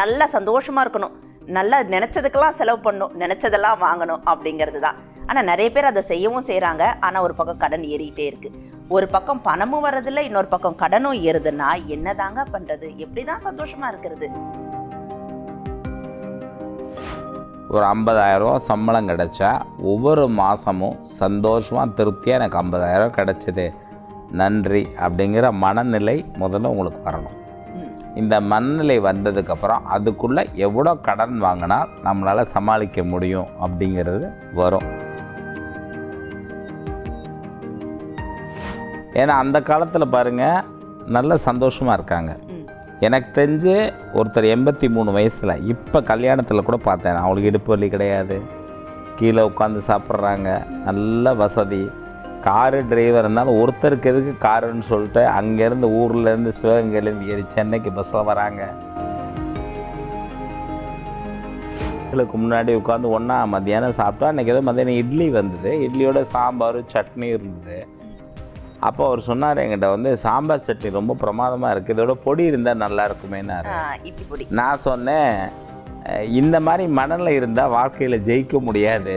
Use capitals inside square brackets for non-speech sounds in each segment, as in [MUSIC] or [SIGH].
நல்லா சந்தோஷமாக இருக்கணும். நல்லா நினச்சதுக்கெல்லாம் செலவு பண்ணணும். நினச்சதெல்லாம் வாங்கணும் அப்படிங்கிறது தான். ஆனால் நிறைய பேர் அதை செய்யவும் செய்கிறாங்க ஆனால் ஒரு பக்கம் கடன் ஏறிக்கிட்டே இருக்குது ஒரு பக்கம் பணமும் வர்றதில்ல. இன்னொரு பக்கம் கடனும் ஏறுதுன்னா என்னதாங்க பண்ணுறது எப்படி தான் சந்தோஷமாக இருக்கிறது? ஒரு ஐம்பதாயிரம் சம்பளம் கிடைச்சா ஒவ்வொரு மாதமும் சந்தோஷமாக திருப்தியாக எனக்கு 50000 ரூபா கிடைச்சது. நன்றி அப்படிங்கிற மனநிலை முதல்ல உங்களுக்கு வரணும். இந்த மனநிலை வந்ததுக்கப்புறம் அதுக்குள்ளே எவ்வளோ கடன் வாங்கினா நம்மளால் சமாளிக்க முடியும் அப்படிங்கிறது வரும். ஏன்னா அந்த காலத்தில் பாருங்கள் நல்ல சந்தோஷமாக இருக்காங்க. எனக்கு தெரிஞ்சு ஒருத்தர் எண்பத்தி மூணு வயசில் இப்போ கல்யாணத்தில் கூட பார்த்தேன். அவங்களுக்கு இடுப்பு வலி கிடையாது. கீழே உட்காந்து சாப்பிட்றாங்க. நல்ல வசதி. காரு டிரைவர் இருந்தாலும் ஒருத்தருக்கு எதுக்கு காருன்னு சொல்லிட்டு அங்கேருந்து ஊர்லேருந்து சிவகங்கையிலேருந்து ஏறி சென்னைக்கு பஸ்ஸில் வராங்க. இதுக்கு முன்னாடி உட்காந்து ஒன்றா மத்தியானம் சாப்பிட்டா அன்றைக்கி ஏதோ மத்தியானம் இட்லி வந்தது. இட்லியோட சாம்பார் சட்னி இருந்தது. அப்போ அவர் சொன்னார் என்கிட்ட வந்து சாம்பார் சட்னி ரொம்ப பிரமாதமாக இருக்குது இதோட பொடி இருந்தால் நல்லா இருக்குமேனாரு நான் சொன்னேன் "அஹ், இந்த மாதிரி மணலில் இருந்தால் வாழ்க்கையில் ஜெயிக்க முடியாது.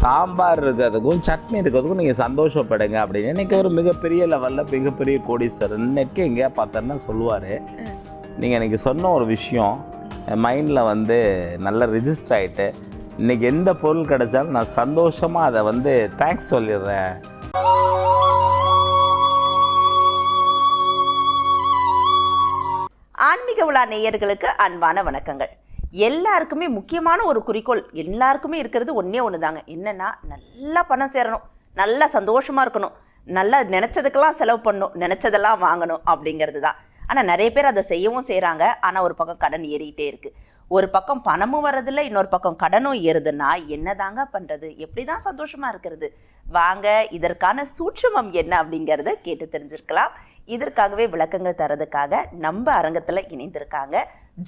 சாம்பார் இருக்கிறதுக்கும் சட்னி இருக்கிறதுக்கும் நீங்கள் சந்தோஷப்படுங்க அப்படின்னு இன்னைக்கு ஒரு மிகப்பெரிய லெவலில் மிகப்பெரிய கோடீஸ்வரர் இன்னைக்கு எங்கேயா பார்த்தேன்னா சொல்லுவார். நீங்கள் இன்றைக்கி சொன்ன ஒரு விஷயம் மைண்டில் வந்து நல்லா ரிஜிஸ்டர் ஆகிட்டு இன்னைக்கு எந்த பொருள் கிடைச்சாலும் நான் சந்தோஷமாக அதை வந்து தேங்க்ஸ் சொல்லிடுறேன். ஆன்மீக உலா நேயர்களுக்கு அன்பான வணக்கங்கள். எல்லாருக்குமே முக்கியமான ஒரு குறிக்கோள். எல்லாருக்குமே இருக்கிறது ஒன்றே ஒன்று தாங்க என்னென்னா நல்லா பணம் சேரணும். நல்லா சந்தோஷமாக இருக்கணும். நல்லா நினச்சதுக்கெல்லாம் செலவு பண்ணணும். நினச்சதெல்லாம் வாங்கணும் அப்படிங்கிறது தான். ஆனால் நிறைய பேர் அதை செய்யவும் செய்கிறாங்க ஆனால் ஒரு பக்கம் கடன் ஏறிக்கிட்டே இருக்குது ஒரு பக்கம் பணமும் வர்றதில்ல. இன்னொரு பக்கம் கடனும் ஏறுதுன்னா என்னதாங்க பண்ணுறது எப்படி தான் சந்தோஷமாக இருக்கிறது? வாங்க இதற்கான சூட்சமம் என்ன அப்படிங்கிறத கேட்டு தெரிஞ்சிருக்கலாம். இதற்காகவே விளக்கங்கள் தரதுக்காக நம்ம அரங்கத்தில் இணைந்திருக்காங்க.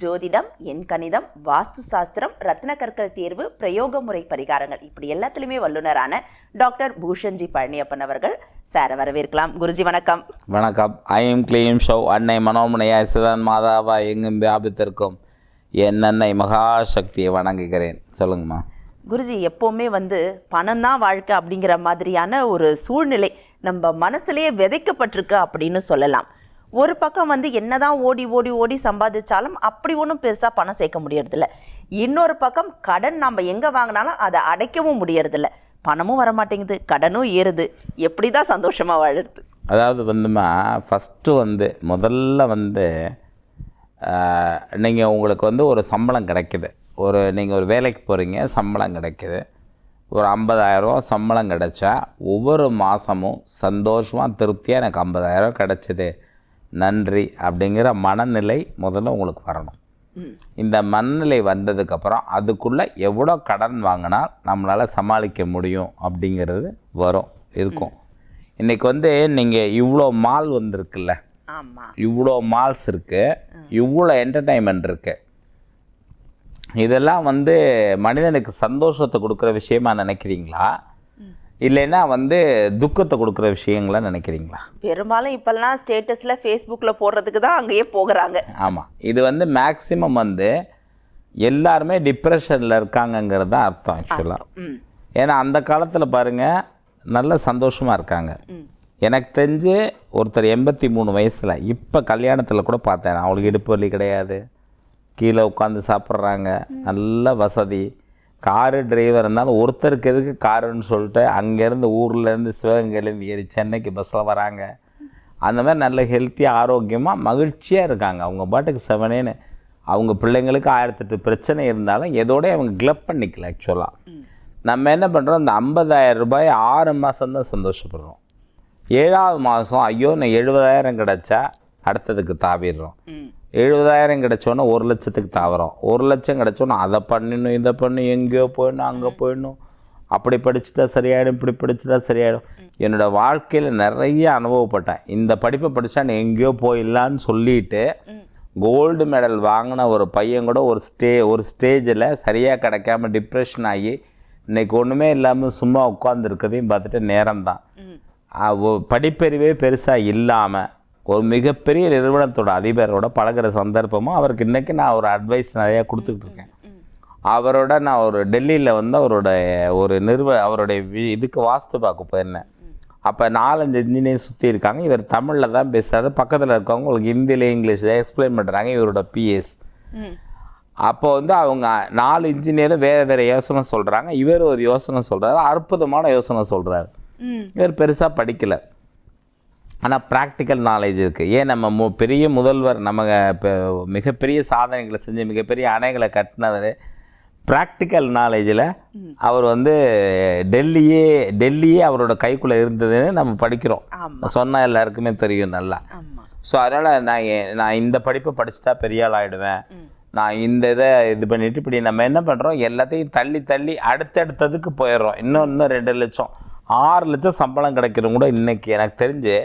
ஜோதிடம் எண் கணிதம் வாஸ்து சாஸ்திரம் ரத்ன கற்கள் தேர்வு பிரயோக முறை பரிகாரங்கள். இப்படி எல்லாத்துலேயுமே வல்லுனரான டாக்டர் பூஷன்ஜி பழனியப்பன் அவர்கள் சார வரவேற்கலாம். குருஜி வணக்கம். வணக்கம். ஐம் கிளீம் ஷோ அன்னை மனோமுனையா சிவன் மாதாவா எங்கும் வியாபித்திருக்கும். என் அன்னை மகாசக்தியை வணங்குகிறேன். சொல்லுங்கம்மா. குருஜி எப்போவுமே வந்து பணம் தான் வாழ்க்கை அப்படிங்கிற மாதிரியான ஒரு சூழ்நிலை நம்ம மனசுலேயே விதைக்கப்பட்டிருக்கு அப்படின்னு சொல்லலாம். ஒரு பக்கம் வந்து என்னதான் ஓடி ஓடி ஓடி சம்பாதிச்சாலும் அப்படி ஒன்றும் பெருசாக பணம் சேர்க்க முடியறதில்ல. இன்னொரு பக்கம் கடன் நம்ம எங்கே வாங்கினாலும் அதை அடைக்கவும் முடியறதில்ல. பணமும் வர மாட்டேங்குது கடனும் ஏறுது. எப்படி தான் சந்தோஷமாக வாழுறது? அதாவது வந்துமா ஃபஸ்ட்டு வந்து முதல்ல வந்து நீங்கள் உங்களுக்கு வந்து ஒரு சம்பளம் கிடைக்குது. ஒரு நீங்கள் ஒரு வேலைக்கு போகிறீங்க சம்பளம் கிடைக்குது. ஒரு 50000 ரூபா சம்பளம் கிடைச்சா ஒவ்வொரு மாதமும் சந்தோஷமாக திருப்தியாக எனக்கு 50000 ரூபா கிடைச்சிது. நன்றி அப்படிங்கிற மனநிலை முதல்ல உங்களுக்கு வரணும். இந்த மனநிலை வந்ததுக்கப்புறம் அதுக்குள்ளே எவ்வளோ கடன் வாங்கினா நம்மளால் சமாளிக்க முடியும் அப்படிங்கிறது வரும் இருக்கும். இன்றைக்கி வந்து நீங்கள் இவ்வளோ மால் வந்திருக்குல்ல. இவ்வளோ மால்ஸ் இருக்குது இவ்வளோ என்டர்டைன்மெண்ட் இருக்குது இதெல்லாம் வந்து மனிதனுக்கு சந்தோஷத்தை கொடுக்குற விஷயமா நினைக்கிறீங்களா? இல்லைன்னா வந்து துக்கத்தை கொடுக்குற விஷயங்களா நினைக்கிறீங்களா? பெரும்பாலும் இப்போல்லாம் ஸ்டேட்டஸில் ஃபேஸ்புக்கில் போடுறதுக்கு தான் அங்கேயே போகிறாங்க. ஆமாம் இது வந்து மேக்ஸிமம் வந்து எல்லாருமே டிப்ரெஷனில் இருக்காங்கங்கிறது தான் அர்த்தம் ஆக்சுவலாக ஏன்னா அந்த காலத்தில் பாருங்கள் நல்ல சந்தோஷமாக இருக்காங்க. எனக்கு தெரிஞ்சு ஒருத்தர் எண்பத்தி மூணு வயசில் இப்போ கல்யாணத்தில் கூட பார்த்தேன். அவளுக்கு இடுப்பு வலி கிடையாது. கீழே உட்காந்து சாப்பிட்றாங்க. நல்ல வசதி. காரு டிரைவர் இருந்தாலும் ஒருத்தருக்கு எதுக்கு காருன்னு சொல்லிட்டு அங்கேருந்து ஊர்லேருந்து சிவகங்கையிலேருந்து ஏறி சென்னைக்கு பஸ்ஸில் வராங்க. அந்த மாதிரி நல்ல ஹெல்த்தியாக ஆரோக்கியமாக மகிழ்ச்சியாக இருக்காங்க. அவங்க பாட்டுக்கு செவனேன்னு அவங்க பிள்ளைங்களுக்கு ஆயிரத்தெட்டு பிரச்சனை இருந்தாலும் எதோடய அவங்க கிளப் பண்ணிக்கல ஆக்சுவலாக நம்ம என்ன பண்ணுறோம் இந்த 50000 ரூபாய் ஆறு மாதம் தான் சந்தோஷப்படுறோம். ஏழாவது மாதம் ஐயோ நான் எழுபதாயிரம் கிடச்சா அடுத்ததுக்கு தாவிடுறோம். எழுபதாயிரம் கிடச்சோன்னா ஒரு லட்சத்துக்கு தாவறோம். ஒரு லட்சம் கிடச்சோன்னா அதை பண்ணணும் இதை பண்ணணும் எங்கேயோ போயிடணும் அங்கே போயிடணும். அப்படி படிச்சுட்டா சரியாயிடும் இப்படி படிச்சுட்டா சரியாயிடும். என்னோடய வாழ்க்கையில் நிறைய அனுபவப்பட்டேன். இந்த படிப்பை படித்தா நான் எங்கேயோ போயிடலான்னு சொல்லிட்டு கோல்டு மெடல் வாங்கின ஒரு பையன் கூட ஒரு ஸ்டே ஒரு ஸ்டேஜில் சரியாக கிடைக்காம டிப்ரெஷன் ஆகி இன்றைக்கி ஒன்றுமே இல்லாமல் சும்மா உட்காந்துருக்கதையும் பார்த்துட்டு நேரம் தான் படிப்பறிவே பெருசாக இல்லாமல் ஒரு மிகப்பெரிய நிறுவனத்தோட அதிபரோட பழகுற சந்தர்ப்பமும் அவருக்கு இன்றைக்கி நான் ஒரு அட்வைஸ் நிறையா கொடுத்துக்கிட்டு இருக்கேன். அவரோட நான் ஒரு டெல்லியில் வந்து அவரோட ஒரு நிறுவ அவருடைய இதுக்கு வாஸ்து பார்க்க போயிருந்தேன். அப்போ நாலஞ்சு இன்ஜினியர் சுற்றி இருக்காங்க. இவர் தமிழில் தான் பேசுகிறாரு பக்கத்தில் இருக்கவங்க உங்களுக்கு ஹிந்தியில் இங்கிலீஷில் எக்ஸ்பிளைன் பண்ணுறாங்க இவரோட பிஎஸ் அப்போ வந்து அவங்க நாலு இன்ஜினியரும் வேறு வேறு யோசனை சொல்கிறாங்க இவர் ஒரு யோசனை சொல்கிறாரு அற்புதமான யோசனை சொல்கிறாரு இவர் பெருசாக படிக்கலை. ஆனால் ப்ராக்டிக்கல் நாலேஜ் இருக்குது ஏன் நம்ம மு பெரிய முதல்வர் நம்ம இப்போ மிகப்பெரிய சாதனைகளை செஞ்சு மிகப்பெரிய அணைகளை கட்டினவர் ப்ராக்டிக்கல் நாலேஜில் அவர் வந்து டெல்லியே டெல்லியே அவரோட கைக்குள்ளே இருந்ததுன்னு நம்ம படிக்கிறோம். சொன்னால் எல்லாருக்குமே தெரியும் நல்லா. ஸோ அதனால் நான் நான் இந்த படிப்பை படிச்சுட்டா பெரிய ஆள் ஆகிடுவேன் நான் இந்த இதை இது பண்ணிட்டு இப்படி நம்ம என்ன பண்ணுறோம் எல்லாத்தையும் தள்ளி தள்ளி அடுத்தடுத்ததுக்கு போயிடுறோம். இன்னும் இன்னும் ரெண்டு லட்சம். ஆறு லட்சம் சம்பளம் கிடைக்கிறவங்க கூட இன்னைக்கு எனக்கு தெரிஞ்சு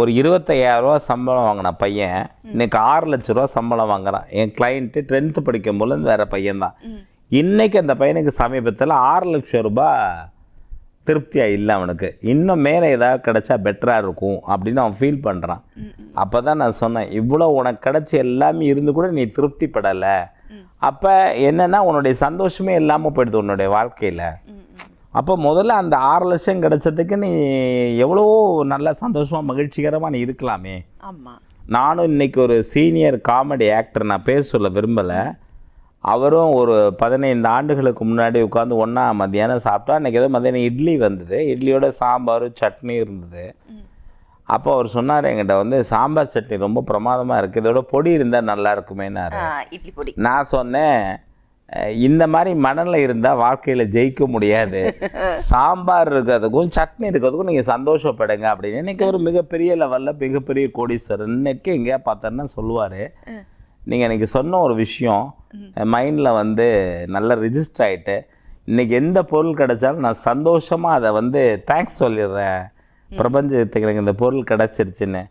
ஒரு இருபத்தையாயிரரூவா சம்பளம் வாங்கின பையன் இன்னைக்கு ஆறு லட்ச ரூபா சம்பளம் வாங்குறான். என் கிளைண்ட்டு டென்த்து படிக்கும் போது வேறு பையன்தான். இன்னைக்கு அந்த பையனுக்கு சமீபத்தில் ஆறு லட்சம் ரூபாய் திருப்தியாக இல்லை அவனுக்கு. இன்னும் மேலே ஏதாவது கிடைச்சா பெட்டராக இருக்கும் அப்படின்னு அவன் ஃபீல் பண்ணுறான் அப்போ தான் நான் சொன்னேன் இவ்வளோ உனக்கு கிடைச்ச எல்லாமே இருந்து கூட நீ திருப்திப்படலை. அப்போ என்னென்னா உன்னுடைய சந்தோஷமே இல்லாமல் போயிடுது உன்னுடைய வாழ்க்கையில். அப்போ முதல்ல அந்த ஆறு லட்சம் கிடைச்சதுக்கு நீ எவ்வளோ நல்லா சந்தோஷமாக மகிழ்ச்சிகரமாக நீ இருக்கலாமே. ஆமா. நானும் இன்னைக்கு ஒரு சீனியர் காமெடி ஆக்டர் நான் பேர் சொல்ல விரும்பலை. அவரும் ஒரு பதினைந்து ஆண்டுகளுக்கு முன்னாடி உட்காந்து ஒன்றா மத்தியானம் சாப்பிட்டா அன்றைக்கி ஏதோ மத்தியானம் இட்லி வந்தது. இட்லியோட சாம்பார் சட்னி இருந்தது. அப்போ அவர் சொன்னார் என்கிட்ட வந்து சாம்பார் சட்னி ரொம்ப பிரமாதமாக இருக்குது இதோட பொடி இருந்தால் நல்லா இருக்குமேனாரு இட்லி பொடி. நான் சொன்னேன் "அஹ், இந்த மாதிரி மணலில் இருந்தால் வாழ்க்கையில் ஜெயிக்க முடியாது. [LAUGHS] சாம்பார் இருக்கிறதுக்கும் சட்னி இருக்கிறதுக்கும் நீங்கள் சந்தோஷப்படுங்க அப்படின்னு இன்னைக்கு ஒரு மிகப்பெரிய லெவலில் மிகப்பெரிய கோடீஸ்வரர் இன்னைக்கு எங்கேயா பார்த்தோன்னா சொல்லுவார். நீங்கள் எனக்கு சொன்ன ஒரு விஷயம் மைண்டில் வந்து நல்லா ரிஜிஸ்டர் ஆகிட்டு இன்னைக்கு எந்த பொருள் கிடைச்சாலும் நான் சந்தோஷமாக அதை வந்து தேங்க்ஸ் சொல்லிடுறேன். பிரபஞ்சத்துக்கு எனக்கு இந்த பொருள் கிடச்சிருச்சுன்னு.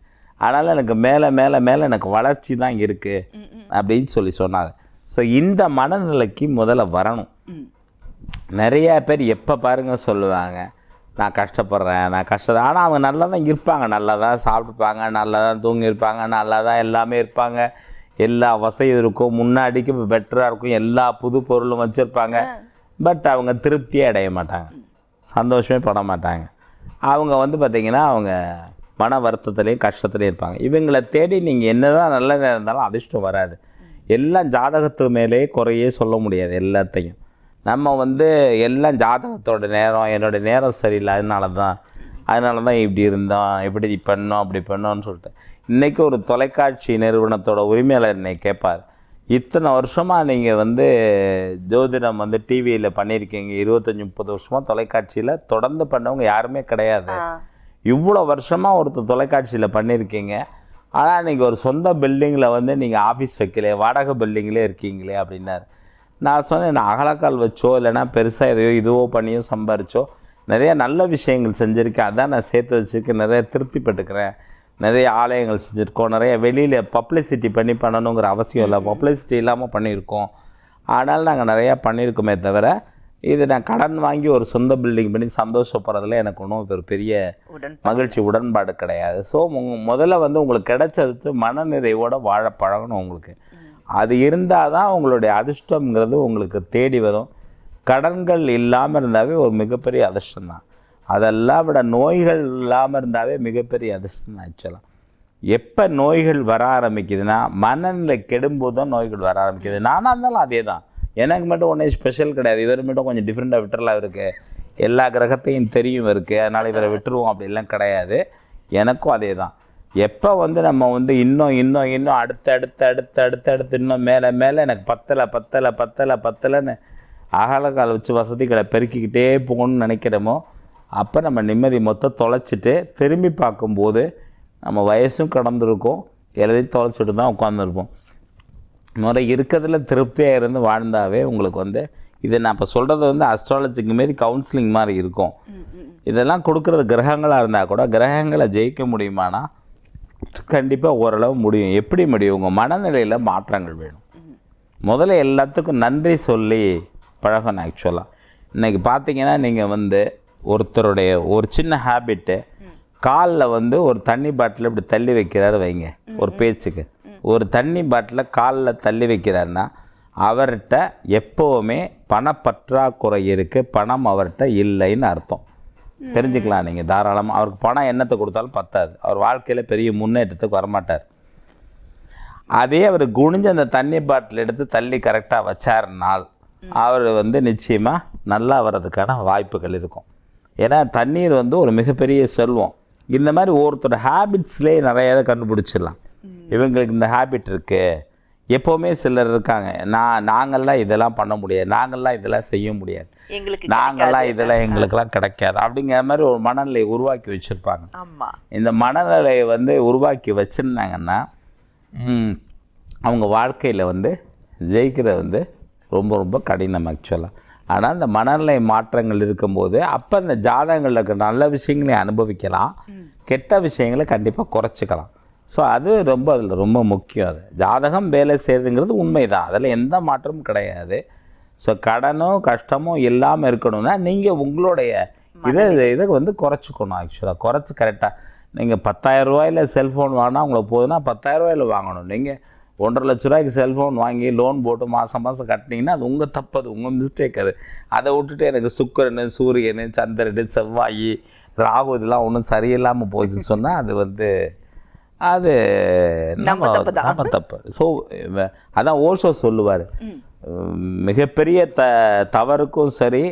அதனால் எனக்கு மேலே மேலே மேலே எனக்கு வளர்ச்சி தான் இருக்குது அப்படின்னு சொல்லி சொன்னாங்க ஸோ இந்த மனநிலைக்கு முதல்ல வரணும். நிறைய பேர் எப்போ பாருங்க சொல்லுவாங்க நான் கஷ்டப்படுறேன் நான் கஷ்டம் ஆனால் அவங்க நல்லா தான் இருப்பாங்க. நல்லா தான் சாப்பிட்டுப்பாங்க நல்லா தான் தூங்கியிருப்பாங்க நல்லா தான் எல்லாமே இருப்பாங்க. எல்லா வசதியும் இருக்கும். முன்னாடிக்கு பெட்டராக இருக்கும். எல்லா புது பொருளும் வச்சுருப்பாங்க. பட் அவங்க திருப்தியே அடைய மாட்டாங்க. சந்தோஷமே பட மாட்டாங்க. அவங்க வந்து பார்த்திங்கன்னா அவங்க மன வருத்தத்துலேயும் கஷ்டத்துலேயும் இருப்பாங்க. இவங்களை தேடி நீங்கள் என்ன தான் நல்ல நேரம் இருந்தாலும் அதிர்ஷ்டம் வராது. எல்லாம் ஜாதகத்து மேலேயே குறையே சொல்ல முடியாது எல்லாத்தையும். நம்ம வந்து எல்லாம் ஜாதகத்தோட நேரம் என்னோடய நேரம் சரியில்லை அதனால தான் அதனால தான் இப்படி இருந்தோம் இப்படி பண்ணோம் அப்படி பண்ணோம்னு சொல்லிட்டு. இன்றைக்கி ஒரு தொலைக்காட்சி நிறுவனத்தோட உரிமையாளர் என்னை கேட்பார் இத்தனை வருஷமாக நீங்கள் வந்து ஜோதிடம் வந்து டிவியில் பண்ணியிருக்கீங்க. இருபத்தஞ்சி முப்பது வருஷமாக தொலைக்காட்சியில் தொடர்ந்து பண்ணவங்க யாருமே கிடையாது. இவ்வளோ வருஷமாக ஒருத்தர் தொலைக்காட்சியில் பண்ணியிருக்கீங்க. ஆனால் இன்றைக்கி ஒரு சொந்த பில்டிங்கில் வந்து நீங்கள் ஆஃபீஸ் வைக்கலையே வாடகை பில்டிங்லேயே இருக்கீங்களே அப்படின்னாரு. நான் சொன்னேன் நான் அகலக்கால் வச்சோ இல்லைன்னா பெருசாக எதையோ இதுவோ பண்ணியோ சம்பாரிச்சோ நிறைய நல்ல விஷயங்கள் செஞ்சுருக்கேன். அதான் நான் சேர்த்து வச்சுருக்கு நிறைய திருப்திப்பட்டுக்கிறேன். நிறைய ஆலயங்கள் செஞ்சுருக்கோம். நிறைய வெளியில் பப்ளிசிட்டி பண்ணி பண்ணணுங்கிற அவசியம் இல்லை. பப்ளிசிட்டி இல்லாமல் பண்ணியிருக்கோம். ஆனால் நாங்கள் நிறையா பண்ணியிருக்கோமே தவிர இது நான் கடன் வாங்கி ஒரு சொந்த பில்டிங் பண்ணி சந்தோஷப்படுறதுல எனக்கு ஒன்றும் ஒரு பெரிய மகிழ்ச்சி உடன்பாடு கிடையாது. ஸோ முதல்ல வந்து உங்களுக்கு கிடைச்சது மனநிறைவோட வாழ பழகணும் உங்களுக்கு. அது இருந்தால் தான் உங்களுடைய அதிர்ஷ்டம்ங்கிறது உங்களுக்கு தேடி வரும். கடன்கள் இல்லாமல் இருந்தாவே ஒரு மிகப்பெரிய அதிர்ஷ்டம் தான் அதெல்லாம் விட நோய்கள் இல்லாமல் இருந்தாவே மிகப்பெரிய அதிர்ஷ்டம் தான் ஆக்சுவலாக எப்போ நோய்கள் வர ஆரம்பிக்குதுன்னா மனநிலை கெடும்போது தான் நோய்கள் வர ஆரம்பிக்குது. நானாக இருந்தாலும் அதே தான் எனக்கு மட்டும் ஒன்றே ஸ்பெஷல் கிடையாது. இவர் மட்டும் கொஞ்சம் டிஃப்ரெண்ட்டாக விட்டுறலாம் இருக்கு எல்லா கிரகத்தையும் தெரியும் இருக்குது அதனால் இவரை விட்டுருவோம் அப்படிலாம் கிடையாது. எனக்கும் அதே தான் எப்போ வந்து நம்ம வந்து இன்னும் இன்னும் இன்னும் அடுத்து அடுத்து அடுத்து அடுத்து அடுத்து இன்னும் மேலே மேலே எனக்கு பத்தலை பத்தலை பத்தலை பத்தலைன்னு அகலக்கால் வச்சு வசதிகளை பெருக்கிக்கிட்டே போகணும்னு நினைக்கிறோமோ அப்போ நம்ம நிம்மதி மொத்தம் தொலைச்சிட்டு திரும்பி பார்க்கும்போது நம்ம வயசும் கடந்துருக்கும். எல்லாத்தையும் தொலைச்சிட்டு தான் உட்காந்துருப்போம் முறை இருக்கிறதுல திருப்தியாக இருந்து வாழ்ந்தாவே உங்களுக்கு வந்து இது நான் இப்போ சொல்கிறது வந்து அஸ்ட்ராலஜிக்கு மாரி கவுன்சிலிங் மாதிரி இருக்கும். இதெல்லாம் கொடுக்குறது கிரகங்களாக இருந்தால் கூட கிரகங்களை ஜெயிக்க முடியுமானா? கண்டிப்பாக ஓரளவு முடியும். எப்படி முடியும்? உங்கள் மனநிலையில் மாற்றங்கள் வேணும். முதல்ல எல்லாத்துக்கும் நன்றி சொல்லி பழகணும் ஆக்சுவலாக இன்றைக்கி பார்த்தீங்கன்னா நீங்கள் வந்து ஒருத்தருடைய ஒரு சின்ன ஹேபிட்டு காலில் வந்து ஒரு தண்ணி பாட்டில் இப்படி தள்ளி வைக்கிறாரு வைங்க. ஒரு பேச்சுக்கு. ஒரு தண்ணி பாட்டிலை காலில் தள்ளி வைக்கிறாருன்னா அவர்கிட்ட எப்போவுமே பணப்பற்றாக்குறை இருக்குது பணம் அவர்கிட்ட இல்லைன்னு அர்த்தம். தெரிஞ்சுக்கலாம் நீங்கள் தாராளமாக அவருக்கு பணம் என்னத்தை கொடுத்தாலும் பத்தாது. அவர் வாழ்க்கையில் பெரிய முன்னேற்றத்துக்கு வரமாட்டார். அதே அவர் குனிஞ்சு அந்த தண்ணி பாட்டில் எடுத்து தள்ளி கரெக்டாக வச்சாருனால் அவர் வந்து நிச்சயமாக நல்லா வர்றதுக்கான வாய்ப்புகள் இருக்கும். ஏன்னா தண்ணீர் வந்து ஒரு மிகப்பெரிய செல்வம். இந்த மாதிரி ஒருத்தரோட ஹேபிட்ஸ்லேயே நிறைய கண்டுபிடிச்சிடலாம். இவங்களுக்கு இந்த ஹேபிட் இருக்குது எப்போவுமே சிலர் இருக்காங்க. நான் நாங்கள்லாம் இதெல்லாம் பண்ண முடியாது. நாங்கள்லாம் இதெல்லாம் செய்ய முடியாது. எங்களுக்கு நாங்கள்லாம் இதெல்லாம் எங்களுக்கெல்லாம் கிடைக்காது. அப்படிங்கிற மாதிரி ஒரு மனநிலையை உருவாக்கி வச்சுருப்பாங்க. இந்த மனநிலையை வந்து உருவாக்கி வச்சுருந்தாங்கன்னா அவங்க வாழ்க்கையில் வந்து ஜெயிக்கிறது வந்து ரொம்ப ரொம்ப கடினம் ஆக்சுவலாக ஆனால் இந்த மனநிலை மாற்றங்கள் இருக்கும்போது அப்போ இந்த ஜாதகங்களில் இருக்க நல்ல விஷயங்களையும் அனுபவிக்கலாம். கெட்ட விஷயங்களை கண்டிப்பாக குறைச்சிக்கலாம். ஸோ அது ரொம்ப அதில் ரொம்ப முக்கியம் அது. ஜாதகம் வேலை செய்யுதுங்கிறது உண்மைதான். அதில் எந்த மாற்றமும் கிடையாது. ஸோ கடனோ கஷ்டமோ இல்லாமல் இருக்கணும்னா நீங்கள் உங்களுடைய இதை இதை வந்து குறைச்சிக்கணும் ஆக்சுவலாக குறைச்சி கரெக்டாக நீங்கள் பத்தாயிரம் ரூபாயில செல்ஃபோன் வாங்கினா உங்களுக்கு போதுன்னா பத்தாயிரம் ரூபாயில வாங்கணும். நீங்கள் ஒன்றரை லட்ச ரூபாய்க்கு செல்ஃபோன் வாங்கி லோன் போட்டு மாதம் மாதம் கட்டினீங்கன்னா அது உங்கள் தப்பு அது உங்கள் மிஸ்டேக் அது. அதை விட்டுட்டு எனக்கு சுக்கிரன் சூரியன் சந்திரன் செவ்வாய் ராகு இதெல்லாம் ஒன்றும் சரியில்லாமல் போச்சுன்னு சொன்னால் அது வந்து அது நம்ம. நம்ம தப்பு. ஸோ அதான் ஓஷோ சொல்லுவார். மிகப்பெரிய த தவறுக்கும் சரி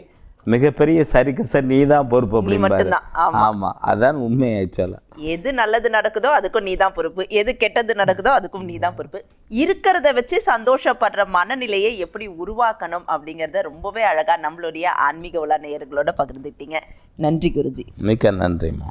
மிகப்பெரிய சரிக்கும் சரி நீ தான் பொறுப்பு. ஆமா. ஆமாம் அதான் உண்மை ஆக்சுவலாக எது நல்லது நடக்குதோ அதுக்கும் நீ தான் பொறுப்பு. எது கெட்டது நடக்குதோ அதுக்கும் நீ தான் பொறுப்பு. இருக்கிறத வச்சு சந்தோஷப்படுற மனநிலையை எப்படி உருவாக்கணும் அப்படிங்கறத ரொம்பவே அழகா நம்மளுடைய ஆன்மீக உலா நேயர்களோட பகிர்ந்துட்டீங்க நன்றி குருஜி. மிக்க நன்றிம்மா.